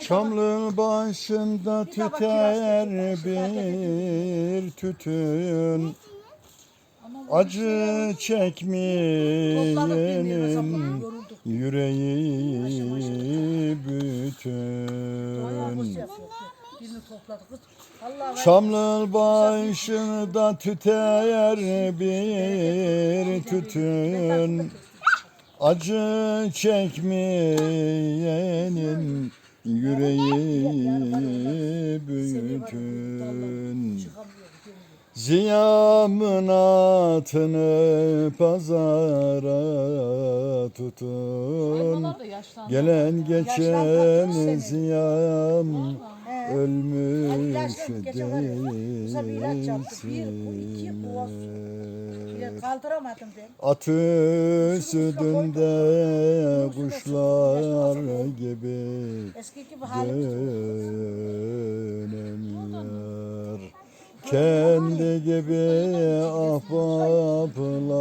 Şamlı başında tüter bir tütün Acı çekmeyenin yüreği bütün Şamlı başında tüter bir tütün Acı çekmeyenin yüreği bütün Ziyamın atını pazara tutun Onlar da yaşlandı. Gelen geçen ziyam ölmüş değilsin. Ya kaldıramadım ben. At üstünde kuşlar gibi Eski gibi halimiz yok. dönemiyor. Kendi gibi ahbaplara